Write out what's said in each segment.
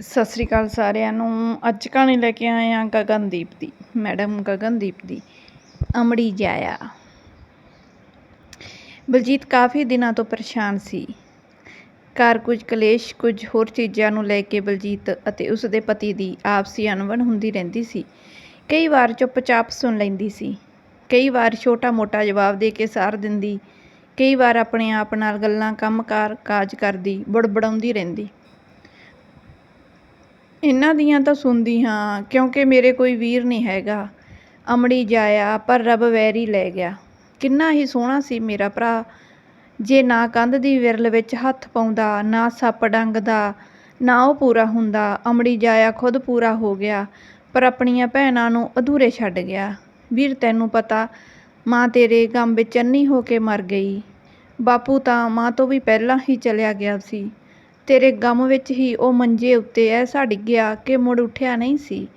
ਸਤਿ ਸ੍ਰੀ ਅਕਾਲ ਸਾਰਿਆਂ ਨੂੰ। ਅੱਜ ਕਹਾਣੀ ਲੈ ਕੇ ਆਏ ਹਾਂ ਗਗਨਦੀਪ ਦੀ, ਮੈਡਮ ਗਗਨਦੀਪ ਦੀ, ਅਮੜੀ ਜਾਇਆ। ਬਲਜੀਤ ਕਾਫੀ ਦਿਨਾਂ ਤੋਂ ਪਰੇਸ਼ਾਨ ਸੀ। ਘਰ ਕੁਝ ਕਲੇਸ਼, ਕੁਝ ਹੋਰ ਚੀਜ਼ਾਂ ਨੂੰ ਲੈ ਕੇ ਬਲਜੀਤ ਅਤੇ ਉਸ ਦੇ ਪਤੀ ਦੀ ਆਪਸੀ ਅਣਬਣ ਹੁੰਦੀ ਰਹਿੰਦੀ ਸੀ। ਕਈ ਵਾਰ ਚੁੱਪਚਾਪ ਸੁਣ ਲੈਂਦੀ ਸੀ। ਕਈ ਵਾਰ ਛੋਟਾ-ਮੋਟਾ ਜਵਾਬ ਦੇ ਕੇ ਸਾਰ ਦਿੰਦੀ। ਕਈ ਵਾਰ ਆਪਣੇ ਆਪ ਨਾਲ ਗੱਲਾਂ ਕੰਮਕਾਰ ਕਾਜ ਕਰਦੀ, ਬੜਬੜਾਉਂਦੀ ਰਹਿੰਦੀ। ਇਹਨਾਂ ਦੀਆਂ ਤਾਂ ਸੁਣਦੀ ਹਾਂ, ਕਿਉਂਕਿ ਮੇਰੇ ਕੋਈ ਵੀਰ ਨਹੀਂ ਹੈਗਾ। ਅਮੜੀ ਜਾਇਆ, ਪਰ ਰੱਬ ਵੈਰੀ ਲੈ ਗਿਆ। ਕਿੰਨਾ ਹੀ ਸੋਹਣਾ ਸੀ ਮੇਰਾ ਭਰਾ। ਜੇ ਨਾ ਕੰਧ ਦੀ ਵਿਰਲ ਵਿੱਚ ਹੱਥ ਪਾਉਂਦਾ, ਨਾ ਸੱਪ ਡੰਗਦਾ, ਨਾ ਉਹ ਪੂਰਾ ਹੁੰਦਾ, ਅਮੜੀ ਜਾਇਆ ਖੁਦ ਪੂਰਾ ਹੋ ਗਿਆ, ਪਰ ਆਪਣੀਆਂ ਭੈਣਾਂ ਨੂੰ ਅਧੂਰੇ ਛੱਡ ਗਿਆ। ਵੀਰ, ਤੈਨੂੰ ਪਤਾ, ਮਾਂ ਤੇਰੇ ਗਮ ਵਿੱਚ ਅੰਨੀ ਹੋ ਕੇ ਮਰ ਗਈ। ਬਾਪੂ ਤਾਂ ਮਾਂ ਤੋਂ ਵੀ ਪਹਿਲਾਂ ਹੀ ਚਲਿਆ ਗਿਆ ਸੀ। ਤੇਰੇ ਗਮ ਵਿੱਚ ਹੀ ਉਹ ਮੰਜੇ ਉੱਤੇ ਐਸਾ ਡਿੱਗਿਆ ਕਿ ਮੁੜ ਉੱਠਿਆ ਨਹੀਂ ਸੀ।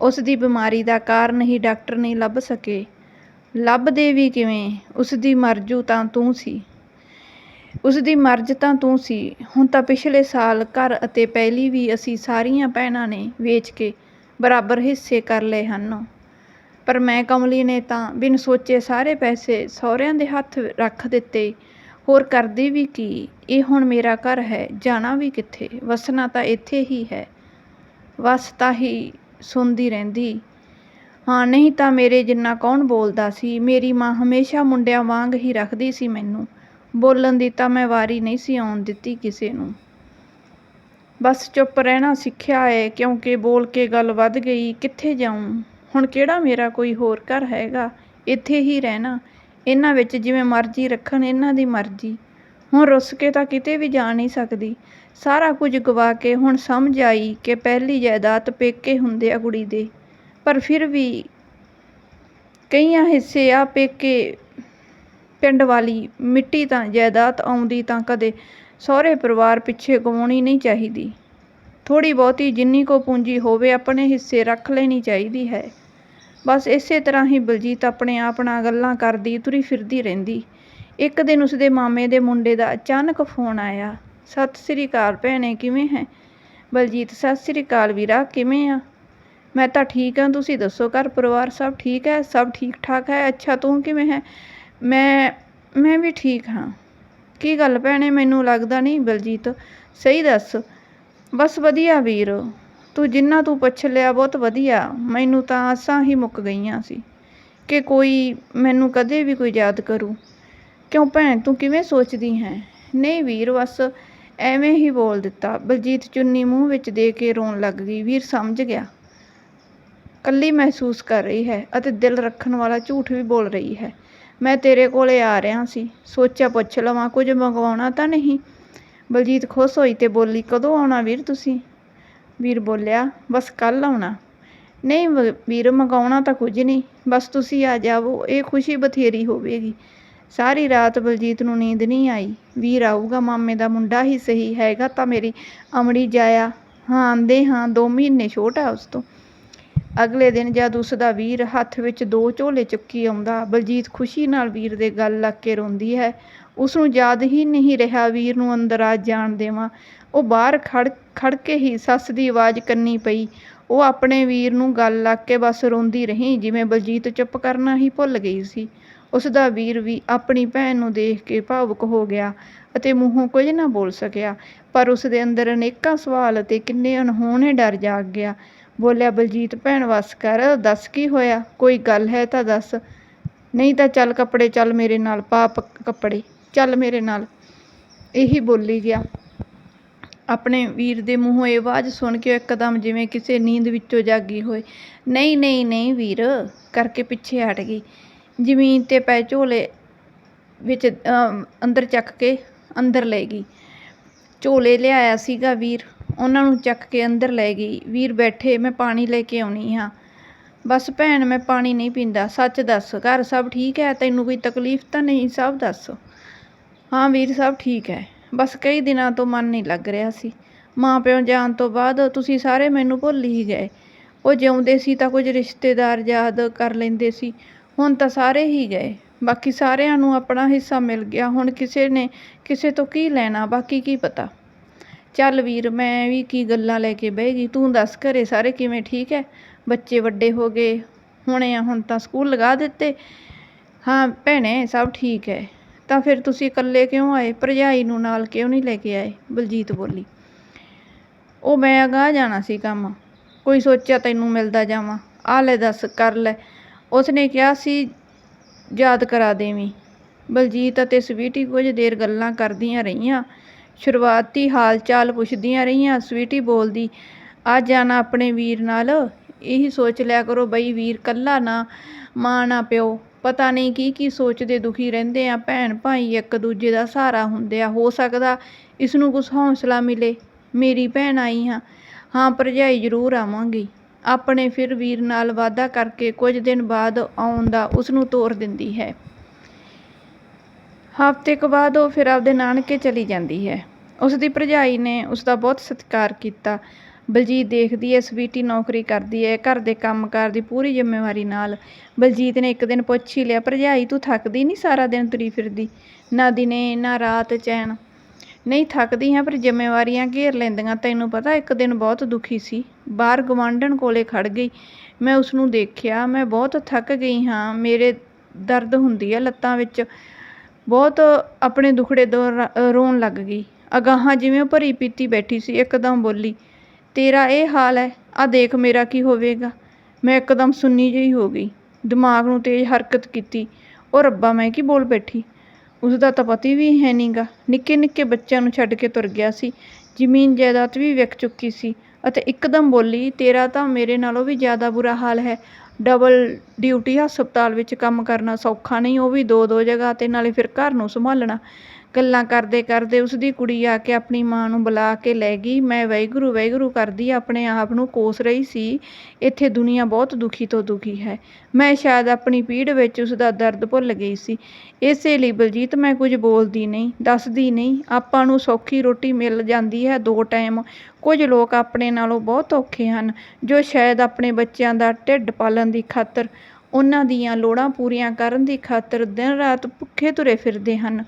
ਉਸ ਦੀ ਬਿਮਾਰੀ ਦਾ ਕਾਰਨ ਹੀ ਡਾਕਟਰ ਨਹੀਂ ਲੱਭ ਸਕੇ। ਲੱਭਦੇ ਵੀ ਕਿਵੇਂ? ਉਸਦੀ ਮਰਜੂ ਤਾਂ ਤੂੰ ਸੀ। ਉਸਦੀ ਮਰਜ਼ ਤਾਂ ਤੂੰ ਸੀ। ਹੁਣ ਤਾਂ ਪਿਛਲੇ ਸਾਲ ਘਰ ਅਤੇ ਪਹਿਲੀ ਵੀ ਅਸੀਂ ਸਾਰੀਆਂ ਭੈਣਾਂ ਨੇ ਵੇਚ ਕੇ ਬਰਾਬਰ ਹਿੱਸੇ ਕਰ ਲਏ ਹਨ। ਪਰ ਮੈਂ ਕਮਲੀ ਨੇ ਤਾਂ ਬਿਨ ਸੋਚੇ ਸਾਰੇ ਪੈਸੇ ਸਹੁਰਿਆਂ ਦੇ ਹੱਥ ਰੱਖ ਦਿੱਤੇ। ਹੋਰ ਕਰਦੀ ਵੀ ਕੀ? ਇਹ ਹੁਣ ਮੇਰਾ ਘਰ ਹੈ, ਜਾਣਾ ਵੀ ਕਿੱਥੇ? ਵਸਣਾ ਤਾਂ ਇੱਥੇ ਹੀ ਹੈ। ਵਸ ਤਾਂ ਹੀ ਸੁਣਦੀ ਰਹਿੰਦੀ। ਹਾਂ, ਨਹੀਂ ਤਾਂ ਮੇਰੇ ਜਿੰਨਾ ਕੌਣ ਬੋਲਦਾ ਸੀ? ਮੇਰੀ ਮਾਂ ਹਮੇਸ਼ਾ ਮੁੰਡਿਆਂ ਵਾਂਗ ਹੀ ਰੱਖਦੀ ਸੀ ਮੈਨੂੰ। ਬੋਲਣ ਦੀ ਤਾਂ ਮੈਂ ਵਾਰੀ ਨਹੀਂ ਸੀ ਆਉਣ ਦਿੱਤੀ ਕਿਸੇ ਨੂੰ। ਬਸ ਚੁੱਪ ਰਹਿਣਾ ਸਿੱਖਿਆ ਏ ਕਿਉਂਕਿ ਬੋਲ ਕੇ ਗੱਲ ਵੱਧ ਗਈ। ਕਿੱਥੇ ਜਾਊਂ? ਹੁਣ ਕਿਹੜਾ ਮੇਰਾ ਕੋਈ ਹੋਰ ਘਰ ਹੈਗਾ? ਇੱਥੇ ਹੀ ਰਹਿਣਾ। ਇਹਨਾਂ ਵਿੱਚ ਜਿਵੇਂ ਮਰਜ਼ੀ ਰੱਖਣ, ਇਹਨਾਂ ਦੀ ਮਰਜ਼ੀ। ਹੁਣ ਰੁੱਸ ਕੇ ਤਾਂ ਕਿਤੇ ਵੀ ਜਾ ਨਹੀਂ ਸਕਦੀ। ਸਾਰਾ ਕੁਝ ਗਵਾ ਕੇ ਹੁਣ ਸਮਝ ਆਈ ਕਿ ਪਹਿਲੀ ਜਾਇਦਾਦ ਪੇਕੇ ਹੁੰਦੇ ਆ ਕੁੜੀ ਦੇ। ਪਰ ਫਿਰ ਵੀ ਕਈਆਂ ਹਿੱਸੇ ਆ ਪੇਕੇ ਪਿੰਡ ਵਾਲੀ। ਮਿੱਟੀ ਤਾਂ ਜਾਇਦਾਦ ਆਉਂਦੀ ਤਾਂ ਕਦੇ ਸਹੁਰੇ ਪਰਿਵਾਰ ਪਿੱਛੇ ਗਵਾਉਣੀ ਨਹੀਂ ਚਾਹੀਦੀ। ਥੋੜੀ ਬਹੁਤੀ ਜਿੰਨੀ ਕੋ ਪੂੰਜੀ ਹੋਵੇ ਆਪਣੇ ਹਿੱਸੇ ਰੱਖ ਲੈਣੀ ਚਾਹੀਦੀ ਹੈ। ਬਸ ਇਸੇ ਤਰ੍ਹਾਂ ਹੀ ਬਲਜੀਤ ਆਪਣੇ ਆਪ ਨਾਲ ਗੱਲਾਂ ਕਰਦੀ, ਤੁਰੀ ਫਿਰਦੀ ਰਹਿੰਦੀ। ਇੱਕ ਦਿਨ ਉਸਦੇ ਮਾਮੇ ਦੇ ਮੁੰਡੇ ਦਾ ਅਚਾਨਕ ਫੋਨ ਆਇਆ। ਸਤਿ ਸ੍ਰੀ ਅਕਾਲ ਭੈਣੇ, ਕਿਵੇਂ ਹੈ? ਬਲਜੀਤ, ਸਤਿ ਸ੍ਰੀ ਅਕਾਲ ਵੀਰਾ, ਕਿਵੇਂ ਆ? ਮੈਂ ਤਾਂ ਠੀਕ ਹਾਂ, ਤੁਸੀਂ ਦੱਸੋ ਘਰ ਪਰਿਵਾਰ ਸਭ ਠੀਕ ਹੈ? ਸਭ ਠੀਕ ਠਾਕ ਹੈ? ਅੱਛਾ, ਤੂੰ ਕਿਵੇਂ ਹੈ? ਮੈਂ ਮੈਂ ਵੀ ਠੀਕ ਹਾਂ। ਕੀ ਗੱਲ ਭੈਣੇ, ਮੈਨੂੰ ਲੱਗਦਾ ਨਹੀਂ? ਬਲਜੀਤ, ਸਹੀ ਦੱਸ। ਬਸ ਵਧੀਆ ਵੀਰ। ਤੂੰ ਜਿੰਨਾ ਤੂੰ ਪੁੱਛ ਲਿਆ ਬਹੁਤ ਵਧੀਆ। ਮੈਨੂੰ ਤਾਂ ਆਸਾਂ ਹੀ ਮੁੱਕ ਗਈਆਂ ਸੀ ਕਿ ਕੋਈ ਮੈਨੂੰ ਕਦੇ ਵੀ ਕੋਈ ਯਾਦ ਕਰੂ। ਕਿਉਂ ਭੈਣ, ਤੂੰ ਕਿਵੇਂ ਸੋਚਦੀ ਹੈ? ਨਹੀਂ ਵੀਰ, ਬਸ ਐਵੇਂ ਹੀ ਬੋਲ ਦਿੱਤਾ। ਬਲਜੀਤ ਚੁੰਨੀ ਮੂੰਹ ਵਿੱਚ ਦੇ ਕੇ ਰੋਣ ਲੱਗ ਗਈ। ਵੀਰ ਸਮਝ ਗਿਆ। ਕੱਲੀ ਮਹਿਸੂਸ ਕਰ ਰਹੀ ਹੈ ਅਤੇ ਦਿਲ ਰੱਖਣ ਵਾਲਾ ਝੂਠ ਵੀ ਬੋਲ ਰਹੀ ਹੈ। ਮੈਂ ਤੇਰੇ ਕੋਲੇ ਆ ਰਿਹਾ ਸੀ। ਸੋਚਿਆ ਪੁੱਛ ਲਵਾਂ, ਕੁਝ ਮੰਗਵਾਉਣਾ ਤਾਂ ਨਹੀਂ? ਬਲਜੀਤ ਖੁਸ਼ ਹੋਈ ਤੇ ਬੋਲੀ, ਕਦੋਂ ਆਉਣਾ ਵੀਰ ਤੁਸੀਂ? ਵੀਰ ਬੋਲਿਆ, ਬਸ ਕੱਲ ਆਉਣਾ। ਨਹੀਂ ਵੀਰ ਮੰਗਾਉਣਾ ਤਾਂ ਕੁਝ ਨਹੀਂ, ਬਸ ਤੁਸੀਂ ਆ ਜਾਵੋ, ਇਹ ਖੁਸ਼ੀ ਬਥੇਰੀ ਹੋਵੇਗੀ। ਸਾਰੀ ਰਾਤ ਬਲਜੀਤ ਨੂੰ ਨੀਂਦ ਨਹੀਂ ਆਈ। ਵੀਰ ਆਊਗਾ, ਮਾਮੇ ਦਾ ਮੁੰਡਾ ਹੀ ਸਹੀ ਹੈਗਾ ਤਾਂ ਮੇਰੀ ਅਮੜੀ ਜਾਇਆ। ਹਾਂ, ਆਂਦੇ ਹਾਂ 2 ਮਹੀਨੇ ਛੋਟਾ ਉਸ ਤੋਂ। ਅਗਲੇ ਦਿਨ ਜਦ ਉਸ ਦਾ ਵੀਰ ਹੱਥ ਵਿੱਚ ਦੋ ਝੋਲੇ ਚੁੱਕੀ ਆਉਂਦਾ, ਬਲਜੀਤ ਖੁਸ਼ੀ ਨਾਲ ਵੀਰ ਦੇ ਗੱਲ ਲੱਗ ਕੇ ਰੋਂਦੀ ਹੈ। ਉਸ ਨੂੰ ਯਾਦ ਹੀ ਨਹੀਂ ਰਿਹਾ ਵੀਰ ਨੂੰ ਅੰਦਰ ਆ ਜਾਣ ਦੇਵਾਂ। ਉਹ ਬਾਹਰ ਖੜ ਖੜ ਕੇ ਹੀ ਸੱਸ ਦੀ ਆਵਾਜ਼ ਕੰਨੀ ਪਈ। ਉਹ ਆਪਣੇ ਵੀਰ ਨੂੰ ਗੱਲ ਲੱਗ ਕੇ ਬਸ ਰੋਂਦੀ ਰਹੀ, ਜਿਵੇਂ ਬਲਜੀਤ ਚੁੱਪ ਕਰਨਾ ਹੀ ਭੁੱਲ ਗਈ ਸੀ। ਉਸ ਦਾ ਵੀਰ ਵੀ ਆਪਣੀ ਭੈਣ ਨੂੰ ਦੇਖ ਕੇ ਭਾਵੁਕ ਹੋ ਗਿਆ ਅਤੇ ਮੂੰਹੋਂ ਕੁਝ ਨਾ ਬੋਲ ਸਕਿਆ, ਪਰ ਉਸ ਦੇ ਅੰਦਰ ਅਨੇਕਾਂ ਸਵਾਲ ਅਤੇ ਕਿੰਨੇ ਅਣਹੋਣੇ ਡਰ ਜਾਗ ਗਿਆ। ਬੋਲਿਆ, ਬਲਜੀਤ, ਭੈਣ ਵਸ ਕਰ, ਦੱਸ ਕੀ ਹੋਇਆ? ਕੋਈ ਗੱਲ ਹੈ ਤਾਂ ਦੱਸ। ਨਹੀਂ ਤਾਂ ਚੱਲ ਕੱਪੜੇ ਚੱਲ ਮੇਰੇ ਨਾਲ ਪਾ, ਕੱਪੜੇ। ਚੱਲ ਮੇਰੇ ਨਾਲ। ਇਹੀ ਬੋਲੀ ਗਿਆ। ਆਪਣੇ ਵੀਰ ਦੇ ਮੂੰਹੋਂ ਇਹ ਆਵਾਜ਼ ਸੁਣ ਕੇ ਇੱਕਦਮ ਜਿਵੇਂ ਕਿਸੇ ਨੀਂਦ ਵਿੱਚੋਂ ਜਾਗੀ ਹੋਏ। ਨਹੀਂ ਨਹੀਂ ਨਹੀਂ ਵੀਰ, ਕਰਕੇ ਪਿੱਛੇ ਹਟ ਗਈ। ਜ਼ਮੀਨ ਤੇ ਪੈ ਝੋਲੇ ਵਿੱਚ ਅੰਦਰ ਚੱਕ ਕੇ ਅੰਦਰ ਲੈ ਗਈ। ਝੋਲੇ ਲਿਆਇਆ ਸੀਗਾ ਵੀਰ। ਉਹਨਾਂ ਨੂੰ ਚੱਕ ਕੇ ਅੰਦਰ ਲੈ ਗਈ। ਵੀਰ ਬੈਠੇ, ਮੈਂ ਪਾਣੀ ਲੈ ਕੇ ਆਉਣੀ ਹਾਂ। ਬਸ ਭੈਣ, ਮੈਂ ਪਾਣੀ ਨਹੀਂ ਪੀਂਦਾ। ਸੱਚ ਦੱਸ, ਘਰ ਸਭ ਠੀਕ ਹੈ? ਤੈਨੂੰ ਕੋਈ ਤਕਲੀਫ ਤਾਂ ਨਹੀਂ? ਸਭ ਦੱਸ। ਹਾਂ ਵੀਰ ਸਭ ਠੀਕ ਹੈ। ਬਸ ਕਈ ਦਿਨਾਂ ਤੋਂ ਮਨ ਨਹੀਂ ਲੱਗ ਰਿਹਾ ਸੀ। ਮਾਂ ਪਿਓ ਜਾਣ ਤੋਂ ਬਾਅਦ ਤੁਸੀਂ ਸਾਰੇ ਮੈਨੂੰ ਭੁੱਲ ਹੀ ਗਏ। ਉਹ ਜਿਉਂਦੇ ਸੀ ਤਾਂ ਕੁਝ ਰਿਸ਼ਤੇਦਾਰ ਯਾਦ ਕਰ ਲੈਂਦੇ ਸੀ। ਹੁਣ ਤਾਂ ਸਾਰੇ ਹੀ ਗਏ। ਬਾਕੀ ਸਾਰਿਆਂ ਨੂੰ ਆਪਣਾ ਹਿੱਸਾ ਮਿਲ ਗਿਆ। ਹੁਣ ਕਿਸੇ ਨੇ ਕਿਸੇ ਤੋਂ ਕੀ ਲੈਣਾ, ਬਾਕੀ ਕੀ ਪਤਾ। ਚੱਲ ਵੀਰ, ਮੈਂ ਵੀ ਕੀ ਗੱਲਾਂ ਲੈ ਕੇ ਬਹਿ ਗਈ। ਤੂੰ ਦੱਸ ਘਰੇ ਸਾਰੇ ਕਿਵੇਂ ਠੀਕ ਹੈ? ਬੱਚੇ ਵੱਡੇ ਹੋ ਗਏ। ਹੁਣੇ ਆ, ਹੁਣ ਤਾਂ ਸਕੂਲ ਲਗਾ ਦਿੱਤੇ। ਹਾਂ, ਭੈਣੇ, ਸਭ ਠੀਕ ਹੈ। ਤਾਂ ਫਿਰ ਤੁਸੀਂ ਇਕੱਲੇ ਕਿਉਂ ਆਏ? ਭਰਜਾਈ ਨੂੰ ਨਾਲ ਕਿਉਂ ਨਹੀਂ ਲੈ ਕੇ ਆਏ? ਬਲਜੀਤ ਬੋਲੀ। ਉਹ ਮੈਂ ਅਗਾਂਹ ਜਾਣਾ ਸੀ ਕੰਮ। ਕੋਈ ਸੋਚਿਆ ਤੈਨੂੰ ਮਿਲਦਾ ਜਾਵਾਂ? ਆ ਲੈ ਦੱਸ, ਕਰ ਲੈ। ਉਸਨੇ ਕਿਹਾ ਸੀ, ਯਾਦ ਕਰਾ ਦੇਵੀਂ। ਬਲਜੀਤ ਅਤੇ ਸਵੀਟੀ ਕੁਝ ਦੇਰ ਗੱਲਾਂ ਕਰਦੀਆਂ ਰਹੀਆਂ। ਸ਼ੁਰੂਆਤੀ ਹਾਲ ਚਾਲ ਪੁੱਛਦੀਆਂ ਰਹੀਆਂ। ਸਵੀਟੀ ਬੋਲਦੀ, ਆ ਜਾਣਾ ਆਪਣੇ ਵੀਰ ਨਾਲ। ਇਹੀ ਸੋਚ ਲਿਆ ਕਰੋ ਬਈ ਵੀਰ ਕੱਲਾ ਨਾ, ਮਾਂ ਨਾ ਪਿਓ। ਪਤਾ ਨਹੀਂ ਕੀ ਕੀ ਸੋਚਦੇ ਦੁਖੀ ਰਹਿੰਦੇ ਆ, ਭੈਣ ਭਾਈ ਇੱਕ ਦੂਜੇ ਦਾ ਸਹਾਰਾ ਹੁੰਦੇ ਆ, ਹੋ ਸਕਦਾ ਇਸ ਨੂੰ ਕੁਛ ਹੌਸਲਾ ਮਿਲੇ, ਮੇਰੀ ਭੈਣ ਆਈ ਹਾਂ ਹਾਂ ਭਰਜਾਈ ਜ਼ਰੂਰ ਆਵਾਂਗੀ। ਆਪਣੇ ਫਿਰ ਵੀਰ ਨਾਲ ਵਾਅਦਾ ਕਰਕੇ ਕੁਝ ਦਿਨ ਬਾਅਦ ਆਉਣ ਦਾ ਉਸ ਨੂੰ ਤੋਰ ਦਿੰਦੀ ਹੈ। ਹਫ਼ਤੇ ਕੁ ਬਾਅਦ ਉਹ ਫਿਰ ਆਪਦੇ ਨਾਨਕੇ ਚਲੀ ਜਾਂਦੀ ਹੈ। ਉਸ ਦੀ ਭਰਜਾਈ ਨੇ ਉਸ ਦਾ ਬਹੁਤ ਸਤਿਕਾਰ ਕੀਤਾ। ਬਲਜੀਤ ਦੇਖਦੀ ਹੈ ਸਵੀਟੀ ਨੌਕਰੀ ਕਰਦੀ ਹੈ ਘਰ ਦੇ ਕੰਮਕਾਰ ਦੀ ਪੂਰੀ ਜ਼ਿੰਮੇਵਾਰੀ ਨਾਲ। ਬਲਜੀਤ ਨੇ ਇੱਕ ਦਿਨ ਪੁੱਛ ਹੀ ਲਿਆ, ਭਰਜਾਈ, ਤੂੰ ਥੱਕਦੀ ਨਹੀਂ ਸਾਰਾ ਦਿਨ ਤੁਰੀ ਫਿਰਦੀ? ਨਾ ਦਿਨੇ, ਨਾ ਰਾਤ ਚੈਨ? ਨਹੀਂ, ਥੱਕਦੀ ਹਾਂ, ਪਰ ਜ਼ਿੰਮੇਵਾਰੀਆਂ ਘੇਰ ਲੈਂਦੀਆਂ। ਤੈਨੂੰ ਪਤਾ, ਇੱਕ ਦਿਨ ਬਹੁਤ ਦੁਖੀ ਸੀ। ਬਾਹਰ ਗਵਾਂਢਣ ਕੋਲੇ ਖੜ ਗਈ। ਮੈਂ ਉਸ ਨੂੰ ਦੇਖਿਆ, ਮੈਂ ਬਹੁਤ ਥੱਕ ਗਈ ਹਾਂ। ਮੇਰੇ ਦਰਦ ਹੁੰਦੀ ਹੈ ਲੱਤਾਂ ਵਿੱਚ। ਬਹੁਤ ਆਪਣੇ ਦੁਖੜੇ ਦੋ ਰੋਣ ਲੱਗ ਗਈ। ਅਗਾਹਾਂ ਜਿਵੇਂ ਭਰੀ ਪੀਤੀ ਬੈਠੀ ਸੀ, ਇੱਕਦਮ ਬੋਲੀ ਤੇਰਾ ਇਹ ਹਾਲ ਹੈ ਆ ਦੇਖ ਮੇਰਾ ਕੀ ਹੋਵੇਗਾ। ਮੈਂ ਇੱਕਦਮ ਸੁੰਨੀ ਜਿਹੀ ਹੋ ਗਈ। ਦਿਮਾਗ ਨੂੰ ਤੇਜ਼ ਹਰਕਤ ਕੀਤੀ। ਉਹ ਰੱਬਾ, ਮੈਂ ਕੀ ਬੋਲ ਬੈਠੀ? ਉਸ ਦਾ ਤਾਂ ਪਤੀ ਵੀ ਹੈ ਨਹੀਂਗਾ ਨਿੱਕੇ ਨਿੱਕੇ ਬੱਚਿਆਂ ਨੂੰ ਛੱਡ ਕੇ ਤੁਰ ਗਿਆ ਸੀ। ਜ਼ਮੀਨ ਜਾਇਦਾਦ ਵੀ ਵਿਕ ਚੁੱਕੀ ਸੀ। ਅਤੇ ਇੱਕਦਮ ਬੋਲੀ, ਤੇਰਾ ਤਾਂ ਮੇਰੇ ਨਾਲੋਂ ਵੀ ਜ਼ਿਆਦਾ ਬੁਰਾ ਹਾਲ ਹੈ। ਡਬਲ ਡਿਊਟੀ ਹਸਪਤਾਲ ਵਿੱਚ ਕੰਮ ਕਰਨਾ ਸੌਖਾ ਨਹੀਂ, ਉਹ ਵੀ ਦੋ ਦੋ ਜਗ੍ਹਾ ਤੇ ਨਾਲੇ ਫਿਰ ਘਰ ਨੂੰ ਸੰਭਾਲਣਾ। ਗੱਲਾਂ ਕਰਦੇ ਕਰਦੇ ਉਸ ਦੀ ਕੁੜੀ ਆ ਕੇ ਆਪਣੀ ਮਾਂ ਨੂੰ ਬੁਲਾ ਕੇ ਲੈ ਗਈ। ਮੈਂ ਵਾਹਿਗੁਰੂ ਵਾਹਿਗੁਰੂ ਕਰਦੀ ਆਪਣੇ ਆਪ ਨੂੰ ਕੋਸ ਰਹੀ ਸੀ। ਇੱਥੇ ਦੁਨੀਆ ਬਹੁਤ ਦੁਖੀ ਤੋਂ ਦੁਖੀ ਹੈ। ਮੈਂ ਸ਼ਾਇਦ ਆਪਣੀ ਪੀੜ ਵਿੱਚ ਉਸ ਦਾ ਦਰਦ ਭੁੱਲ ਗਈ ਸੀ। ਇਸੇ ਲਈ ਬਲਜੀਤ, ਮੈਂ ਕੁਝ ਬੋਲਦੀ ਨਹੀਂ, ਦੱਸਦੀ ਨਹੀਂ। ਆਪਾਂ ਨੂੰ ਸੌਖੀ ਰੋਟੀ ਮਿਲ ਜਾਂਦੀ ਹੈ ਦੋ ਟਾਈਮ। ਕੁਝ ਲੋਕ ਆਪਣੇ ਨਾਲੋਂ ਬਹੁਤ ਔਖੇ ਹਨ, ਜੋ ਸ਼ਾਇਦ ਆਪਣੇ ਬੱਚਿਆਂ ਦਾ ਢਿੱਡ ਪਾਲਣ ਦੀ ਖਾਤਰ, ਉਹਨਾਂ ਦੀਆਂ ਲੋੜਾਂ ਪੂਰੀਆਂ ਕਰਨ ਦੀ ਖਾਤਰ ਦਿਨ ਰਾਤ ਭੁੱਖੇ ਤੁਰੇ ਫਿਰਦੇ ਹਨ।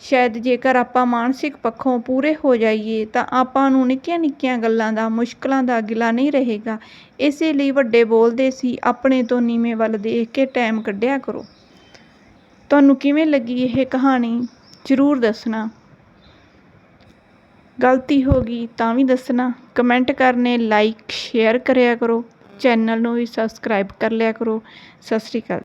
ਸ਼ਾਇਦ ਜੇਕਰ ਆਪਾਂ ਮਾਨਸਿਕ ਪੱਖੋਂ ਪੂਰੇ ਹੋ ਜਾਈਏ, ਤਾਂ ਆਪਾਂ ਨੂੰ ਨਿੱਕੀਆਂ ਨਿੱਕੀਆਂ ਗੱਲਾਂ ਦਾ, ਮੁਸ਼ਕਲਾਂ ਦਾ ਗਿਲਾ ਨਹੀਂ ਰਹੇਗਾ। ਇਸੇ ਲਈ ਵੱਡੇ ਬੋਲਦੇ ਸੀ, ਆਪਣੇ ਤੋਂ ਨੀਵੇਂ ਵੱਲ ਦੇਖ ਕੇ ਟਾਈਮ ਕੱਢਿਆ ਕਰੋ। ਤੁਹਾਨੂੰ ਕਿਵੇਂ ਲੱਗੀ ਇਹ ਕਹਾਣੀ? ਜ਼ਰੂਰ ਦੱਸਣਾ। ਗਲਤੀ ਹੋ ਗਈ ਤਾਂ ਵੀ ਦੱਸਣਾ। ਕਮੈਂਟ ਕਰਨੇ, ਲਾਈਕ, ਸ਼ੇਅਰ ਕਰਿਆ ਕਰੋ। ਚੈਨਲ ਨੂੰ ਵੀ ਸਬਸਕ੍ਰਾਈਬ ਕਰ ਲਿਆ ਕਰੋ। ਸਤਿ ਸ਼੍ਰੀ ਅਕਾਲ।